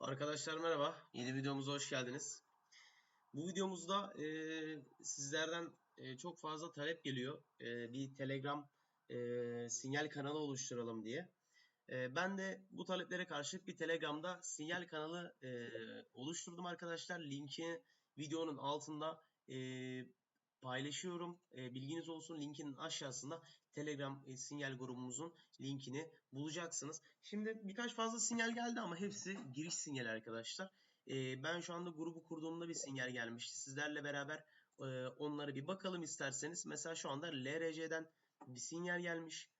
Arkadaşlar merhaba. Yeni videomuza hoş geldiniz. Bu videomuzda e, sizlerden e, çok fazla talep geliyor. E, bir Telegram e, sinyal kanalı oluşturalım diye. E, ben de bu taleplere karşılık bir Telegram'da sinyal kanalı e, oluşturdum arkadaşlar. Linki videonun altında e, paylaşıyorum. E, bilginiz olsun linkinin aşağısında Telegram e, sinyal grubumuzun linkini bulacaksınız. Şimdi birkaç fazla sinyal geldi ama hepsi giriş sinyali arkadaşlar. E, ben şu anda grubu kurduğumda bir sinyal gelmişti. Sizlerle beraber e, onlara bir bakalım isterseniz. Mesela şu anda LRC'den bir sinyal gelmiş.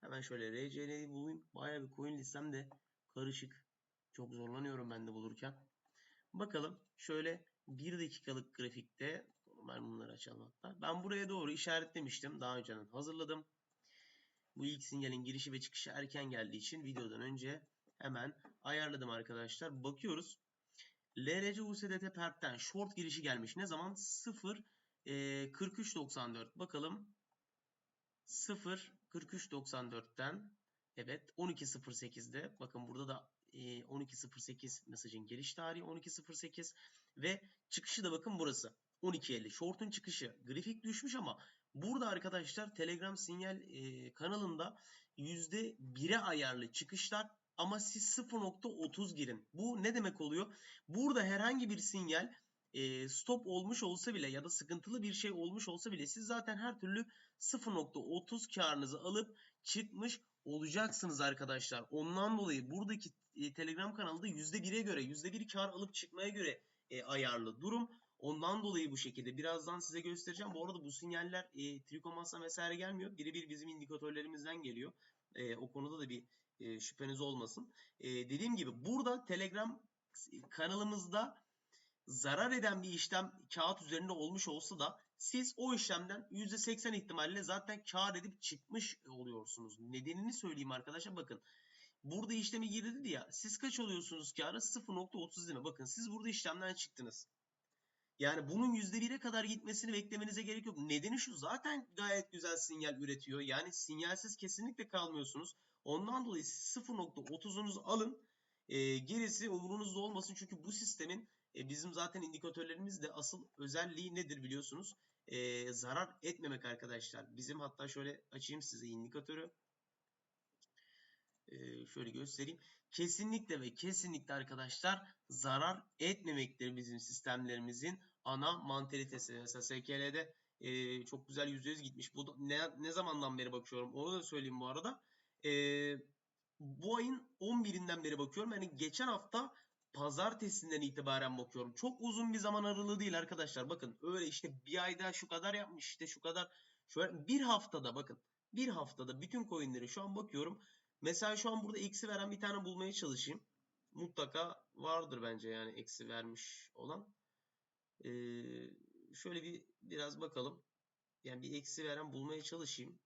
Hemen şöyle RC'yi bulayım. Bayağı bir coin listem de karışık. Çok zorlanıyorum ben de bulurken. Bakalım şöyle 1 dakikalık grafikte ben bunları açalım hatta. Ben buraya doğru işaretlemiştim. Daha önceden hazırladım. Bu ilk sinyalin girişi ve çıkışı erken geldiği için videodan önce hemen ayarladım arkadaşlar. Bakıyoruz. LRC USDT Perp'ten short girişi gelmiş. Ne zaman? 0 e, 43.94. Bakalım. 0 43.94'ten evet 12.08'de bakın burada da e, 12.08 mesajın geliş tarihi 12.08 ve çıkışı da bakın burası 12.50 short'un çıkışı grafik düşmüş ama burada arkadaşlar Telegram sinyal e, kanalında %1'e ayarlı çıkışlar ama siz 0.30 girin. Bu ne demek oluyor? Burada herhangi bir sinyal e, stop olmuş olsa bile ya da sıkıntılı bir şey olmuş olsa bile siz zaten her türlü 0.30 karınızı alıp çıkmış olacaksınız arkadaşlar. Ondan dolayı buradaki e, Telegram kanalında %1'e göre %1 kar alıp çıkmaya göre e, ayarlı durum. Ondan dolayı bu şekilde. Birazdan size göstereceğim. Bu arada bu sinyaller e, Trikomas'tan vesaire gelmiyor. Birebir bizim indikatörlerimizden geliyor. E, o konuda da bir e, şüpheniz olmasın. E, dediğim gibi burada Telegram kanalımızda zarar eden bir işlem kağıt üzerinde olmuş olsa da siz o işlemden %80 ihtimalle zaten kar edip çıkmış oluyorsunuz. Nedenini söyleyeyim arkadaşlar bakın. Burada işlemi girdi ya. Siz kaç oluyorsunuz karı? 0.30 değil mi? Bakın siz burada işlemden çıktınız. Yani bunun %1'e kadar gitmesini beklemenize gerek yok. Nedeni şu zaten gayet güzel sinyal üretiyor. Yani sinyalsiz kesinlikle kalmıyorsunuz. Ondan dolayı siz 0.30'unuzu alın. E, gerisi umurunuzda olmasın. Çünkü bu sistemin e, bizim zaten indikatörlerimiz de asıl özelliği nedir biliyorsunuz? E, zarar etmemek arkadaşlar. Bizim hatta şöyle açayım size indikatörü. E, şöyle göstereyim. Kesinlikle ve kesinlikle arkadaşlar zarar etmemektir bizim sistemlerimizin ana mantalitesi. Mesela SKL'de e, çok güzel %100 gitmiş. Bu da, ne, ne zamandan beri bakıyorum onu da söyleyeyim bu arada. E, bu ayın 11'inden beri bakıyorum. Yani geçen hafta pazartesinden itibaren bakıyorum. Çok uzun bir zaman aralığı değil arkadaşlar. Bakın öyle işte bir ayda şu kadar yapmış işte şu kadar. Şöyle bir haftada bakın. Bir haftada bütün coinleri şu an bakıyorum. Mesela şu an burada eksi veren bir tane bulmaya çalışayım. Mutlaka vardır bence yani eksi vermiş olan. Ee, şöyle bir biraz bakalım. Yani bir eksi veren bulmaya çalışayım.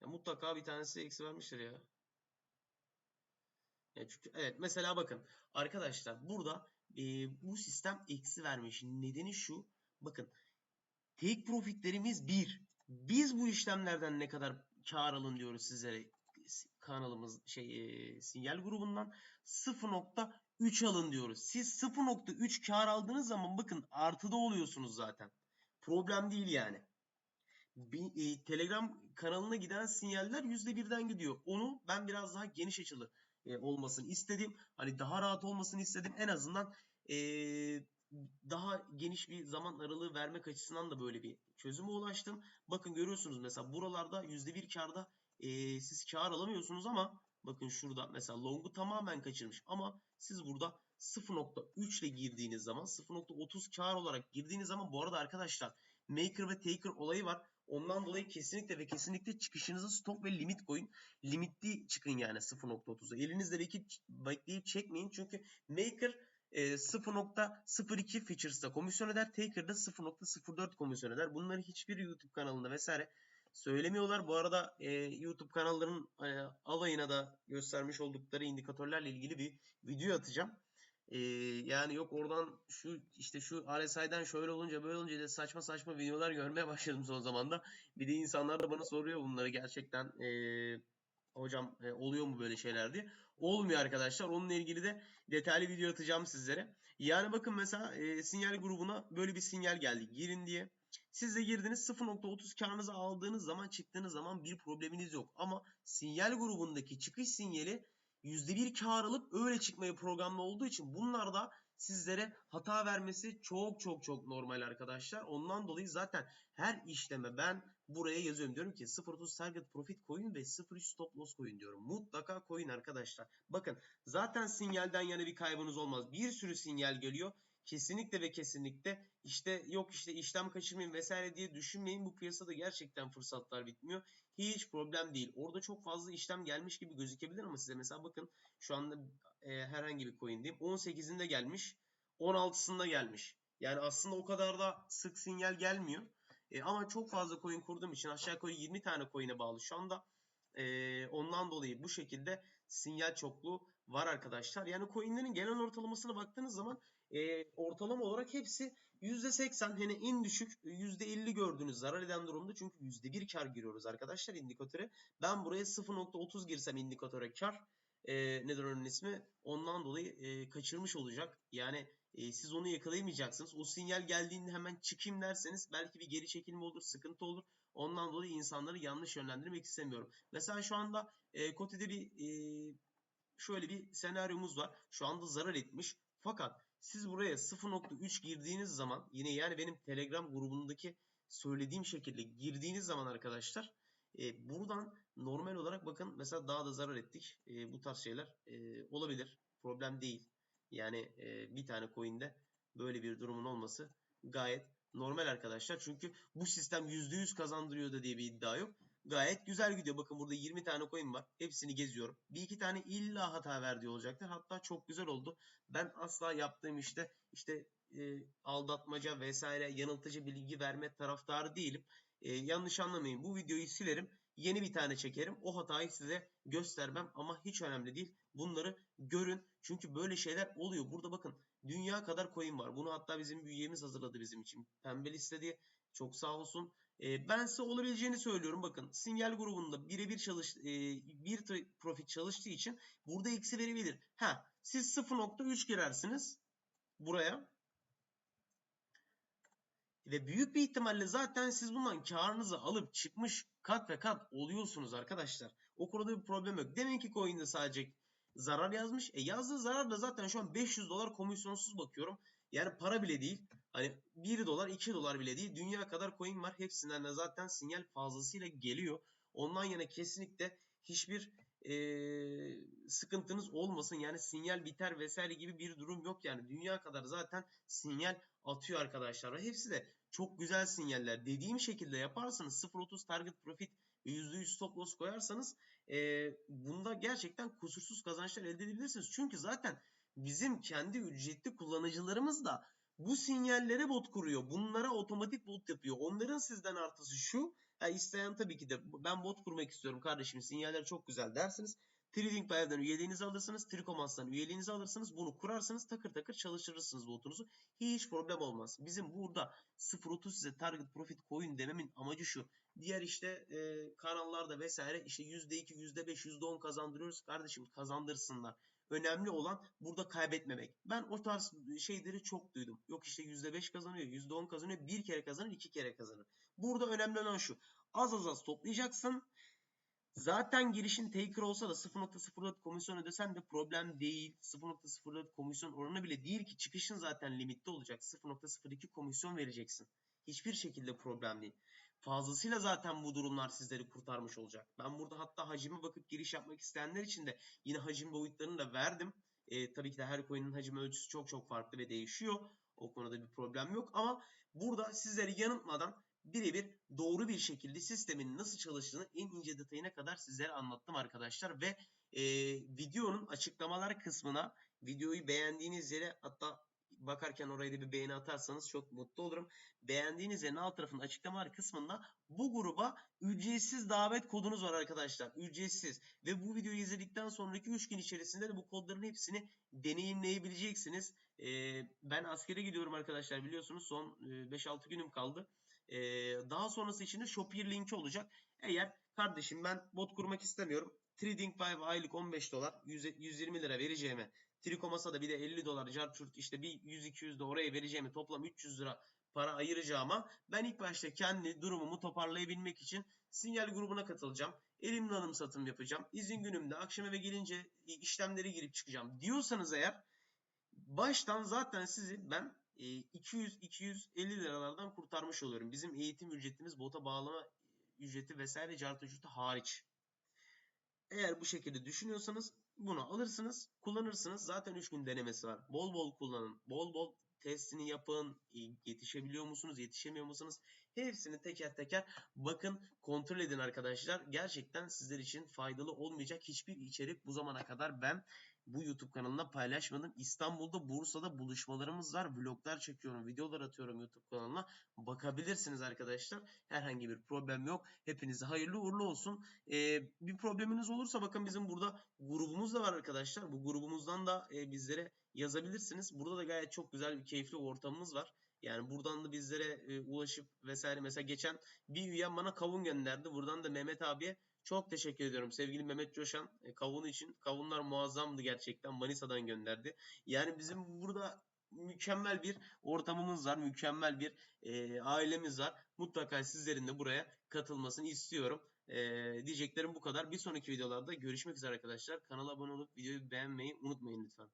Ya mutlaka bir tanesi eksi vermiştir ya. Yani çünkü evet mesela bakın arkadaşlar burada e, bu sistem eksi vermiş. Nedeni şu. Bakın take profitlerimiz 1. Biz bu işlemlerden ne kadar kar alın diyoruz sizlere kanalımız şey e, sinyal grubundan 0.3 alın diyoruz. Siz 0.3 kar aldığınız zaman bakın artıda oluyorsunuz zaten. Problem değil yani. Bir, e, Telegram kanalına giden sinyaller %1'den gidiyor. Onu ben biraz daha geniş açılı e, olmasını istedim. Hani daha rahat olmasını istedim. En azından e, daha geniş bir zaman aralığı vermek açısından da böyle bir çözüme ulaştım. Bakın görüyorsunuz mesela buralarda %1 karda e, siz kar alamıyorsunuz ama bakın şurada mesela long'u tamamen kaçırmış ama siz burada 0.3 ile girdiğiniz zaman 0.30 kar olarak girdiğiniz zaman bu arada arkadaşlar maker ve taker olayı var. Ondan dolayı kesinlikle ve kesinlikle çıkışınızı stop ve limit koyun. Limitli çıkın yani 0.30'a. Elinizde bekleyip, bekleyip çekmeyin. Çünkü maker 0.02 features'ta komisyon eder. Taker'da 0.04 komisyon eder. Bunları hiçbir YouTube kanalında vesaire söylemiyorlar. Bu arada e, YouTube kanallarının e, alayına da göstermiş oldukları indikatörlerle ilgili bir video atacağım. E, yani yok oradan şu işte şu RSI'den şöyle olunca böyle olunca da saçma saçma videolar görmeye başladım son zamanda. Bir de insanlar da bana soruyor bunları gerçekten e, hocam e, oluyor mu böyle şeyler diye. Olmuyor arkadaşlar. Onunla ilgili de detaylı video atacağım sizlere. Yani bakın mesela e, sinyal grubuna böyle bir sinyal geldi. Girin diye. Siz de girdiniz 0.30 karınızı aldığınız zaman çıktığınız zaman bir probleminiz yok. Ama sinyal grubundaki çıkış sinyali %1 kar alıp öyle çıkmayı programlı olduğu için bunlar da sizlere hata vermesi çok çok çok normal arkadaşlar. Ondan dolayı zaten her işleme ben buraya yazıyorum. Diyorum ki 0.30 target profit koyun ve 0.3 stop loss koyun diyorum. Mutlaka koyun arkadaşlar. Bakın zaten sinyalden yana bir kaybınız olmaz. Bir sürü sinyal geliyor kesinlikle ve kesinlikle işte yok işte işlem kaçırmayın vesaire diye düşünmeyin. Bu piyasada gerçekten fırsatlar bitmiyor. Hiç problem değil. Orada çok fazla işlem gelmiş gibi gözükebilir ama size mesela bakın şu anda e, herhangi bir coin diyeyim. 18'inde gelmiş. 16'sında gelmiş. Yani aslında o kadar da sık sinyal gelmiyor. E, ama çok fazla coin kurduğum için aşağı yukarı 20 tane coin'e bağlı şu anda. E, ondan dolayı bu şekilde sinyal çokluğu var arkadaşlar. Yani coinlerin genel ortalamasına baktığınız zaman e, ortalama olarak hepsi %80 hani en düşük %50 gördüğünüz zarar eden durumda çünkü %1 kar giriyoruz arkadaşlar indikatöre. Ben buraya 0.30 girsem indikatöre kar e, nedir onun ismi ondan dolayı e, kaçırmış olacak. Yani e, siz onu yakalayamayacaksınız. O sinyal geldiğinde hemen çıkayım derseniz belki bir geri çekilme olur, sıkıntı olur. Ondan dolayı insanları yanlış yönlendirmek istemiyorum. Mesela şu anda e, Koti'de bir e, şöyle bir senaryomuz var. Şu anda zarar etmiş. Fakat siz buraya 0.3 girdiğiniz zaman yine yani benim Telegram grubundaki söylediğim şekilde girdiğiniz zaman arkadaşlar e, buradan normal olarak bakın mesela daha da zarar ettik. E, bu tarz şeyler e, olabilir. Problem değil. Yani e, bir tane coin'de böyle bir durumun olması gayet normal arkadaşlar. Çünkü bu sistem %100 kazandırıyor da diye bir iddia yok. Gayet güzel gidiyor. Bakın burada 20 tane coin var. Hepsini geziyorum. Bir iki tane illa hata verdiği olacaktır. Hatta çok güzel oldu. Ben asla yaptığım işte işte e, aldatmaca vesaire yanıltıcı bilgi verme taraftarı değilim. E, yanlış anlamayın. Bu videoyu silerim. Yeni bir tane çekerim. O hatayı size göstermem ama hiç önemli değil. Bunları görün. Çünkü böyle şeyler oluyor. Burada bakın dünya kadar coin var. Bunu hatta bizim bir üyemiz hazırladı bizim için. Pembe liste diye. Çok sağ olsun. E, ben size olabileceğini söylüyorum. Bakın sinyal grubunda birebir çalış, e, bir profit çalıştığı için burada eksi verebilir. Ha, siz 0.3 girersiniz buraya. Ve büyük bir ihtimalle zaten siz bundan karınızı alıp çıkmış kat ve kat oluyorsunuz arkadaşlar. O konuda bir problem yok. Demin ki coin'de sadece zarar yazmış. E yazdığı zarar da zaten şu an 500 dolar komisyonsuz bakıyorum. Yani para bile değil. Hani 1 dolar 2 dolar bile değil. Dünya kadar coin var. Hepsinden de zaten sinyal fazlasıyla geliyor. Ondan yana kesinlikle hiçbir e, sıkıntınız olmasın. Yani sinyal biter vesaire gibi bir durum yok. Yani dünya kadar zaten sinyal atıyor arkadaşlar. Hepsi de çok güzel sinyaller. Dediğim şekilde yaparsanız 0.30 target profit ve %100 stop loss koyarsanız e, bunda gerçekten kusursuz kazançlar elde edebilirsiniz. Çünkü zaten bizim kendi ücretli kullanıcılarımız da bu sinyallere bot kuruyor. Bunlara otomatik bot yapıyor. Onların sizden artısı şu. Yani isteyen tabii ki de ben bot kurmak istiyorum kardeşim sinyaller çok güzel dersiniz. TradingPile'den üyeliğinizi alırsınız. Trikomas'tan üyeliğinizi alırsınız. Bunu kurarsınız. Takır takır çalıştırırsınız botunuzu. Hiç problem olmaz. Bizim burada 0.30 size target profit coin dememin amacı şu. Diğer işte e, kanallarda vesaire işte %2, %5, %10 kazandırıyoruz. Kardeşim kazandırsınlar. Önemli olan burada kaybetmemek. Ben o tarz şeyleri çok duydum. Yok işte %5 kazanıyor, %10 kazanıyor, bir kere kazanır, iki kere kazanır. Burada önemli olan şu. Az az az toplayacaksın. Zaten girişin taker olsa da 0.04 komisyon ödesen de problem değil. 0.04 komisyon oranı bile değil ki çıkışın zaten limitli olacak. 0.02 komisyon vereceksin. Hiçbir şekilde problem değil. Fazlasıyla zaten bu durumlar sizleri kurtarmış olacak. Ben burada hatta hacime bakıp giriş yapmak isteyenler için de yine hacim boyutlarını da verdim. E, tabii ki de her coin'in hacim ölçüsü çok çok farklı ve değişiyor. O konuda bir problem yok ama burada sizleri yanıltmadan birebir doğru bir şekilde sistemin nasıl çalıştığını en ince detayına kadar sizlere anlattım arkadaşlar ve e, videonun açıklamalar kısmına videoyu beğendiğiniz yere hatta bakarken oraya da bir beğeni atarsanız çok mutlu olurum. Beğendiğiniz yerin alt tarafın açıklamalar kısmında bu gruba ücretsiz davet kodunuz var arkadaşlar. Ücretsiz. Ve bu videoyu izledikten sonraki 3 gün içerisinde de bu kodların hepsini deneyimleyebileceksiniz. Ee, ben askere gidiyorum arkadaşlar biliyorsunuz son 5-6 günüm kaldı. Ee, daha sonrası için de Shopier linki olacak. Eğer kardeşim ben bot kurmak istemiyorum TradingView aylık 15 dolar 100 120 lira vereceğime Trikomasa'da bir de 50 dolar carçurt işte bir 100-200 de oraya vereceğimi toplam 300 lira para ayıracağıma ben ilk başta kendi durumumu toparlayabilmek için sinyal grubuna katılacağım. Elimle alım satım yapacağım. İzin günümde akşam eve gelince işlemlere girip çıkacağım diyorsanız eğer baştan zaten sizi ben 200-250 liralardan kurtarmış oluyorum. Bizim eğitim ücretimiz bota bağlama ücreti vesaire cartı hariç. Eğer bu şekilde düşünüyorsanız bunu alırsınız, kullanırsınız. Zaten 3 gün denemesi var. Bol bol kullanın. Bol bol testini yapın. Yetişebiliyor musunuz, yetişemiyor musunuz? Hepsini teker teker bakın, kontrol edin arkadaşlar. Gerçekten sizler için faydalı olmayacak hiçbir içerik bu zamana kadar ben bu YouTube kanalına paylaşmadım. İstanbul'da, Bursa'da buluşmalarımız var. Vloglar çekiyorum, videolar atıyorum YouTube kanalına. Bakabilirsiniz arkadaşlar. Herhangi bir problem yok. Hepinize hayırlı uğurlu olsun. Ee, bir probleminiz olursa bakın bizim burada grubumuz da var arkadaşlar. Bu grubumuzdan da e, bizlere yazabilirsiniz. Burada da gayet çok güzel bir keyifli ortamımız var. Yani buradan da bizlere e, ulaşıp vesaire mesela geçen bir üyem bana kavun gönderdi. Buradan da Mehmet abiye çok teşekkür ediyorum sevgili Mehmet Coşan e, kavun için. Kavunlar muazzamdı gerçekten. Manisa'dan gönderdi. Yani bizim burada mükemmel bir ortamımız var. Mükemmel bir e, ailemiz var. Mutlaka sizlerin de buraya katılmasını istiyorum. E, diyeceklerim bu kadar. Bir sonraki videolarda görüşmek üzere arkadaşlar. Kanala abone olup videoyu beğenmeyi unutmayın lütfen.